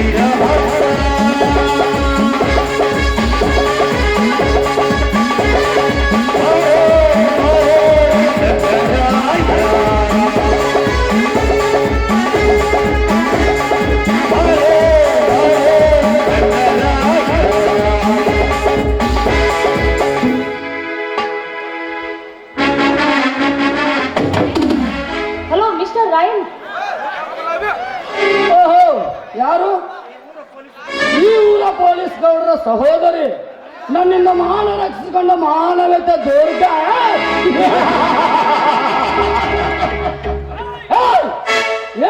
Need ಯಾರು? ಈ ಊರ ಪೊಲೀಸ್ ಗೌಡರ ಸಹೋದರಿ. ನನ್ನಿಂದ ಮಾನ ರಕ್ಷಿಸಿಕೊಂಡ ಮಾನವತೆ ದುರ್ಗ.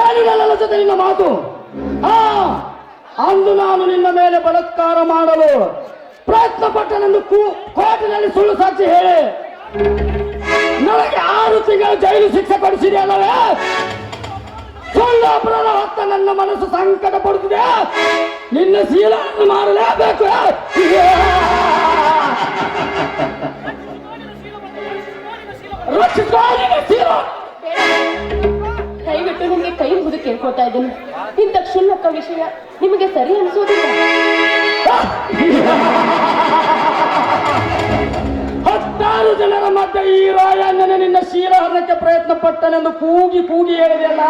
ಏನು ನನ್ನ ಜೊತೆ ನಿನ್ನ ಮಾತು? ಆ ಅಂದು ನಾನು ನಿನ್ನ ಮೇಲೆ ಬಲತ್ಕಾರ ಮಾಡಲು ಪ್ರಯತ್ನ ಪಟ್ಟನೆಂದು ಕೋರ್ಟಿನಲ್ಲಿ ಸುಳ್ಳು ಸಾಕ್ಷಿ ಹೇಳಿ. ನನಗೆ ಆರು ತಿಂಗಳ ಜೈಲು ಶಿಕ್ಷೆ ಕೊಡಿಸಿದೆಯಲ್ಲವೇ ಸುಳ್ಳು ಅಪರಾಧ ಹೊತ್ತ ನನ್ನ ಮನಸ್ಸು ಸಂಕಟ ಪಡುತ್ತಿದೆ ನಿನ್ನ ಶೀಲವನ್ನು ಮಾಡಲೇಬೇಕು ರಕ್ಷಿಸೋ ನಿನ್ನ ಶೀಲ. ದಯವಿಟ್ಟು ನಿಮಗೆ ಕೈ ಮುಗಿದು ಕೇಳ್ಕೊತಾ ಇದ್ದೀನಿ. ಇಂಥ ಕ್ಷುಲ್ಲಕ ವಿಷಯ ನಿಮಗೆ ಸರಿ ಅನಿಸೋದಿಲ್ಲ ಹತ್ತಾರು ಜನರ ಮಧ್ಯೆ ಈ ರಾಯಣ್ಣನ ನಿನ್ನ ಶೀಲಹರಣಕ್ಕೆ ಪ್ರಯತ್ನ ಪಟ್ಟನೆಂದು ಕೂಗಿ ಕೂಗಿ ಹೇಳಿದೆಯಲ್ಲ?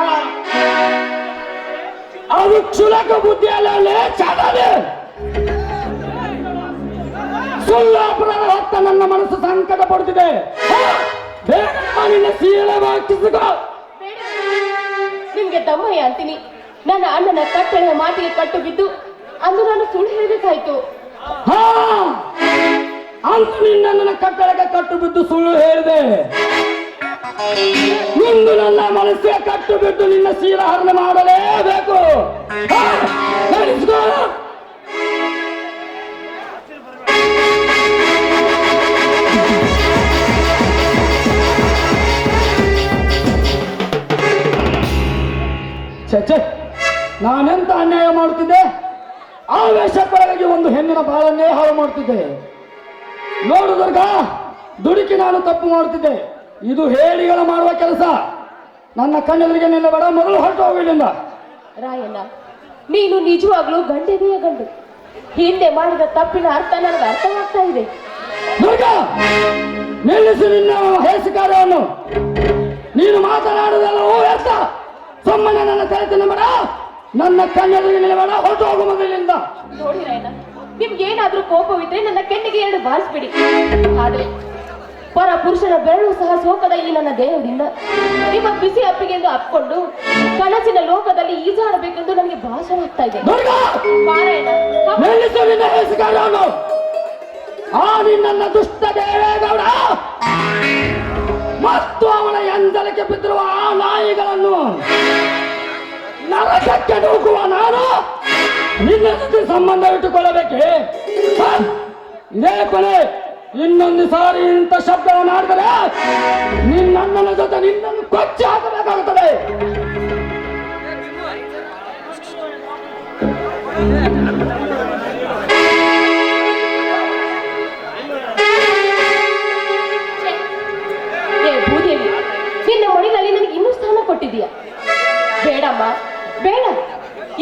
ಅದು ಕ್ಷುಲಕ ಬುದ್ಧಿ ಅಲ್ಲ ಚಾಡದೆ ಸುಳ್ಳು ಅಪರಾಧ ಹೊತ್ತ ನನ್ನ ಮನಸ್ಸು ಸಂಕಟ ಪಡುತ್ತಿದೆ. ಬೇಗ ನಿನ್ನ ಶೀಲ ವಾಕಿಸಿಕೋ ನಿಮ್ಗೆ ದಮ್ಮಯ್ಯ ಅಂತೀನಿ. ನನ್ನ ಅಣ್ಣನ ಕಟ್ಟಳೆಯ ಮಾತಿಗೆ ಕಟ್ಟು ಬಿದ್ದು ಅಂದು ನಾನು ಸುಳ್ಳು ಹೇಳಬೇಕಾಯ್ತು. ಹಾ ಅಂತ ನಿನ್ನ ಕಟ್ಟಡಕ್ಕೆ ಕಟ್ಟು ಬಿದ್ದು ಸುಳ್ಳು ಹೇಳಿದೆ. ಇಂದು ನನ್ನ ಮನಸ್ಸಿಗೆ ಕಟ್ಟು ಬಿದ್ದು ನಿನ್ನ ಶೀಲಹರಣ ಮಾಡಲೇಬೇಕು. ಚಚೆ ನಾನೆಂತ ಅನ್ಯಾಯ ಮಾಡುತ್ತಿದ್ದೆ? ಆವೇಶಕ್ಕೊಳಗಾಗಿ ಒಂದು ಹೆಣ್ಣಿನ ಬಾಳನ್ನೇ ಹಾಳು ಮಾಡುತ್ತಿದ್ದೆ. ನೋಡು ದುರ್ಗ ದುಡುಕಿ ನಾನು ತಪ್ಪು ಮಾಡುತ್ತಿದ್ದೆ. ಇದು ಹೇಳಿಗಳ ಮಾಡುವ ಕೆಲಸ. ನನ್ನ ಕಣ್ಣೆದುರಿಗೆ ನಿನ್ನ ಬಡ ಮೊದಲು ಹೊರಟು ಹೋಗಲಿಲ್ಲ. ರಾಯಣ್ಣ ನೀನು ನಿಜವಾಗ್ಲೂ ಗಂಡಿದೆಯ ಗಂಡು. ಹಿಂದೆ ಮಾಡಿದ ತಪ್ಪಿನ ಅರ್ಥ ನನಗೆ ಅರ್ಥವಾಗ್ತಾ ಇದೆ. ದುರ್ಗ ನಿಲ್ಲಿಸು ನಿನ್ನ ಹೇಸಿ ಕಾರ್ಯವನ್ನು. ನೀನು ಮಾತನಾಡುವುದೆಲ್ಲವೂ ವ್ಯರ್ಥ. ಸುಮ್ಮನೆ ನನ್ನ ತಲೆ ತಿನ್ನಬೇಡ. ನನ್ನ ಕಣ್ಣೆದುರಿಗೆ ನಿಲ್ಲಬೇಡ ಹೊರಟು ಹೋಗು ಮೊದಲಿನಿಂದ. ನೋಡಿ ರಾಯಣ್ಣ ನಿಮ್ಗೆ ಏನಾದ್ರೂ ಕೋಪವಿದ್ರೆ ನನ್ನ ಕೆನ್ನಿಗೆ ಎರಡು ಬಾರಿಸ್ಬಿಡಿ. ಆದ್ರೆ ಪರ ಪುರುಷನ ಬೆರಳು ಸಹ ಸೋಕದ ಈ ನನ್ನ ದೇಹದಿಂದ. ನಿಮ್ಮ ಬಿಸಿ ಅಪ್ಪಿಗೆಂದು ಅಪ್ಕೊಂಡು ಕನಸಿನ ಲೋಕದಲ್ಲಿ ಈಜಾಡಬೇಕೆಂದು ನನಗೆ ಭಾಷವಾಗ್ತಾ ಇದೆ. ಆ ನಿನ್ನ ದುಷ್ಟ ದೇವೇಗೌಡ! ಮತ್ತು ಅವನ ಎಂದಲಕ್ಕೆ ಬಿದ್ದಿರುವ ಆ ನಾಯಿಗಳನ್ನು ನರಕಕ್ಕೆ ನೂಕುವ ನಾನು. ನಿನ್ನ ಜೊತೆ ಸಂಬಂಧ ಇಟ್ಟುಕೊಳ್ಳಬೇಕೆ? ಇದೇ ಕೊನೆ. ಇನ್ನೊಂದು ಸಾರಿ ಇಂಥ ಶಬ್ದವನ್ನು ಆಡಿದರೆ ನಿನ್ನಣ್ಣನ ಜೊತೆ ನಿನ್ನನ್ನು ಕೊಚ್ಚಿ ಹಾಕಬೇಕಾಗುತ್ತದೆ. ನಿನ್ನ ಮಡಿಲಲ್ಲಿ ನನಗೆ ಇನ್ನೂ ಸ್ಥಾನ ಕೊಟ್ಟಿದೀಯ ಬೇಡಮ್ಮ, ಬೇಡ.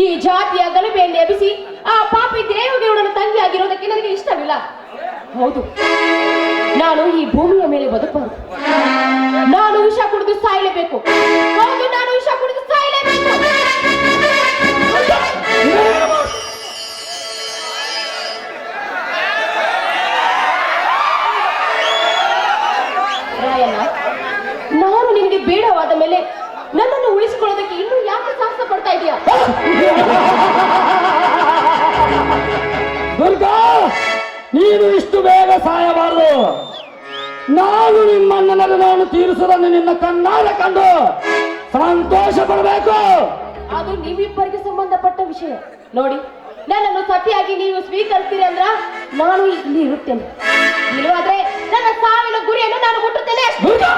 ಈ ಜಾತಿಯ ಗಲಭೆಯನ್ನು ಎಬ್ಬಿಸಿ ಆ ಪಾಪಿ ದೇವದೇವನ ತಂಗಿ ಆಗಿರೋದಕ್ಕೆ ನನಗೆ ಇಷ್ಟವಿಲ್ಲ. ಹೌದು. ನಾನು ಈ ಭೂಮಿಯ ಮೇಲೆ ಬದುಕಬಾರದು. ನಾನು ವಿಷ ಕುಡಿದು ಸಾಯಲೇಬೇಕು. ಹೌದು, ನಾನು ವಿಷ ಕುಡಿದು ಸಾಯಲೇಬೇಕು. ನಾನು ನಿನಗೆ ಬೇಡವಾದ ಮೇಲೆ ನನ್ನನ್ನು ಉಳಿಸಿಕೊಳ್ಳೋದಕ್ಕೆ ನೀನು ಇಷ್ಟು ಬೇಗ ಸಾಯಬಾರದು. ನಾನು ನಿಮ್ಮಣ್ಣನ ನಾನು ತೀರಿಸುವುದನ್ನು ನಿನ್ನ ಕಣ್ಣಾರೆ ಕಂಡು ಸಂತೋಷ ಪಡಬೇಕು. ಅದು ನಿಮ್ಮಿಬ್ಬರಿಗೆ ಸಂಬಂಧಪಟ್ಟ ವಿಷಯ. ನೋಡಿ ನನ್ನನ್ನು ಸತಿಯಾಗಿ ನೀವು ಸ್ವೀಕರಿಸ್ತೀರಿ ಅಂದ್ರ ನಾನು ಇಲ್ಲಿ ಇರುತ್ತೇನೆ. ಇಲ್ಲವಾದ್ರೆ ನನ್ನ ಸಾವಿನ ಗುರಿಯನ್ನು ನಾನು ಮುಟ್ಟುತ್ತೇನೆ. ದುರ್ಗಾ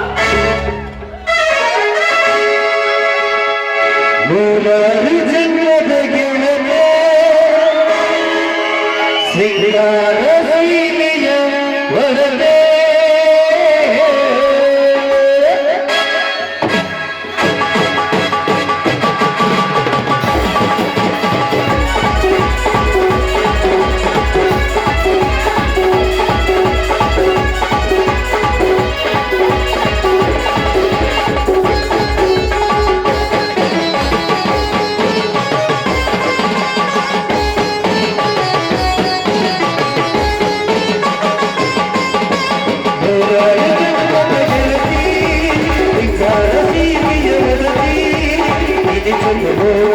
చంద్రుడు